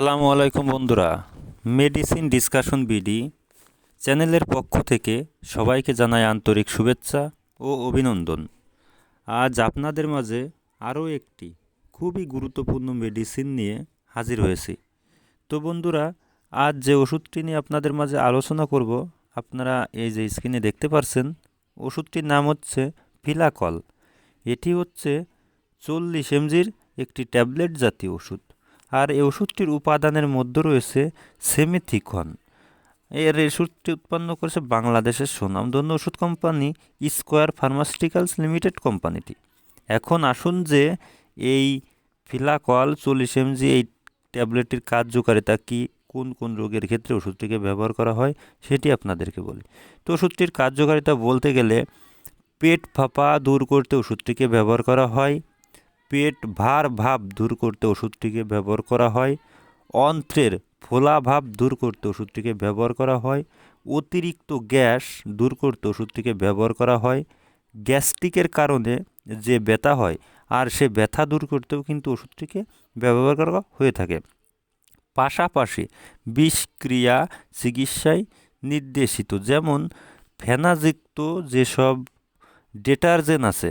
আসসালামু আলাইকুম বন্ধুরা। মেডিসিন ডিসকাশন বিডি চ্যানেলের পক্ষ থেকে সবাইকে জানাই আন্তরিক শুভেচ্ছা ও অভিনন্দন। আজ আপনাদের মাঝে আরও একটি খুবই গুরুত্বপূর্ণ মেডিসিন নিয়ে হাজির হয়েছি। তো বন্ধুরা, আজ যে ওষুধটি নিয়ে আপনাদের মাঝে আলোচনা করব, আপনারা এই যে স্ক্রিনে দেখতে পারছেন, ওষুধটির নাম হচ্ছে ফিলাকল। এটি হচ্ছে চল্লিশ এমজির একটি ট্যাবলেট জাতীয় ওষুধ। আর এই ওষুধটির উপাদানের মধ্যে রয়েছে সেমিথিকন। এর ওষুধটি উৎপন্ন করেছে বাংলাদেশের সুনামধন্য ওষুধ কোম্পানি স্কোয়ার ফার্মাসিউটিক্যালস লিমিটেড কোম্পানিটি। এখন আসুন যে এই ফিলাকল চল্লিশ এমজি এই ট্যাবলেটটির কার্যকারিতা কী, কোন কোন রোগের ক্ষেত্রে ওষুধটিকে ব্যবহার করা হয়, সেটি আপনাদেরকে বলি। তো ওষুধটির কার্যকারিতা বলতে গেলে পেট ফাঁপা দূর করতে ওষুধটিকে ব্যবহার করা হয় পেট ভার ভাব দূর করতে ওষুধটিকে ব্যবহার করা হয়। অন্ত্রের ফোলা ভাব দূর করতে ওষুধটিকে ব্যবহার করা হয়। অতিরিক্ত গ্যাস দূর করতে ওষুধটিকে ব্যবহার করা হয়। গ্যাস্ট্রিকের কারণে যে ব্যথা হয়, আর সে ব্যথা দূর করতেও কিন্তু ওষুধটিকে ব্যবহার করা হয়ে থাকে। পাশাপাশি বিষক্রিয়া চিকিৎসায় নির্দেশিত, যেমন ফেনাযুক্ত যেসব ডিটারজেন্ট আছে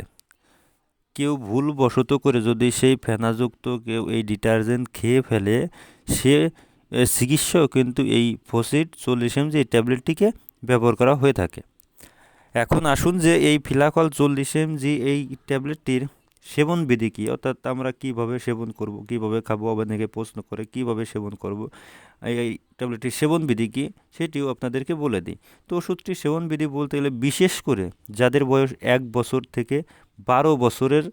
কেউ ভুলবশত করে যদি সেই ফেনাযুক্ত কেউ এই ডিটারজেন্ট খেয়ে ফেলে, সে চিকিৎসাও কিন্তু এই ফসিড চল্লিশ এমজি এই ট্যাবলেটটিকে ব্যবহার করা হয়ে থাকে। এখন আসুন যে এই ফিলাকল চল্লিশ এমজি এই ট্যাবলেটটির সেবন বিধি কী? অর্থাৎ আমরা কীভাবে সেবন করব, কীভাবে খাব, অনেকে প্রশ্ন করে, কীভাবে সেবন করব, এই এই ট্যাবলেটটির সেবন বিধি কী? সেটিও আপনাদেরকে বলে দিই। তো ওষুধটির সেবন বিধি বলতে গেলে বিশেষ করে যাদের বয়স এক বছর থেকে বারো বছরের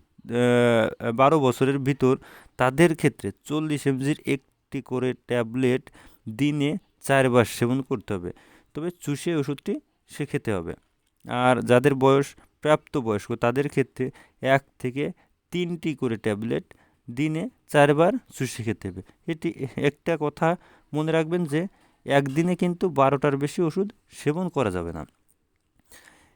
বারো বছরের ভিতর তাদের ক্ষেত্রে চল্লিশ এমজির একটি করে ট্যাবলেট দিনে চারবার সেবন করতে হবে। তবে চুষে ওষুধটি সে খেতে হবে। আর যাদের বয়স প্রাপ্তবয়স্ক তাদের ক্ষেত্রে এক থেকে তিনটি করে ট্যাবলেট দিনে চারবার চুষে খেতে হবে। এটি একটা কথা মনে রাখবেন যে, একদিনে কিন্তু বারোটার বেশি ওষুধ সেবন করা যাবে না।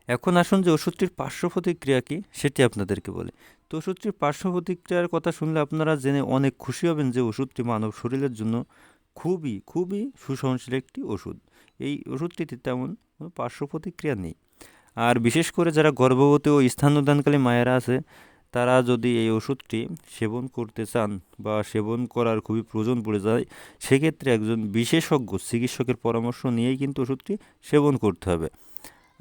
এখন আসুন যে ওষুধটির পার্শ্ব প্রতিক্রিয়া কী, সেটি আপনাদেরকে বলি। তো ওষুধটির পার্শ্ব প্রতিক্রিয়ার কথা শুনলে আপনারা জেনে অনেক খুশি হবেন যে ওষুধটি মানব শরীরের জন্য খুবই খুবই সুসহনশীল একটি ওষুধ। এই ওষুধটিতে তেমন কোনো পার্শ্ব প্রতিক্রিয়া নেই। আর বিশেষ করে যারা গর্ভবতী ও স্থানদানকালী মায়েরা আছে, তারা যদি এই ওষুধটি সেবন করতে চান বা সেবন করার খুবই প্রয়োজন পড়ে যায়, সেক্ষেত্রে একজন বিশেষজ্ঞ চিকিৎসকের পরামর্শ নিয়েই কিন্তু ওষুধটি সেবন করতে হবে।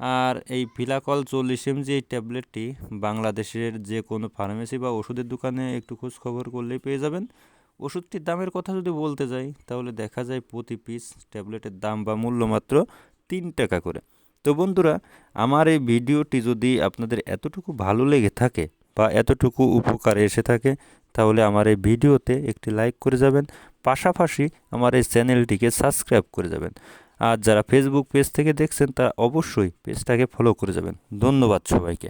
আর এই ফিলাকল চল্লিশ এমজি এই ট্যাবলেটটি বাংলাদেশের যে কোনো ফার্মেসি বা ওষুধের দোকানে একটু খোঁজ খবর করলেই পেয়ে যাবেন। ওষুধটির দামের কথা যদি বলতে যাই, তাহলে দেখা যায় প্রতি পিস ট্যাবলেটের দাম বা মূল্য মাত্র তিন টাকা করে। তো বন্ধুরা, আমার এই ভিডিওটি যদি আপনাদের এতটুকু ভালো লেগে থাকে বা এতটুকু উপকার এসে থাকে, তাহলে আমার এই ভিডিওতে একটি লাইক করে যাবেন। পাশাপাশি আমার এই চ্যানেলটিকে সাবস্ক্রাইব করে যাবেন। আর যারা ফেসবুক পেজ থেকে দেখছেন তারা অবশ্যই পেজটাকে ফলো করে যাবেন। ধন্যবাদ সবাইকে।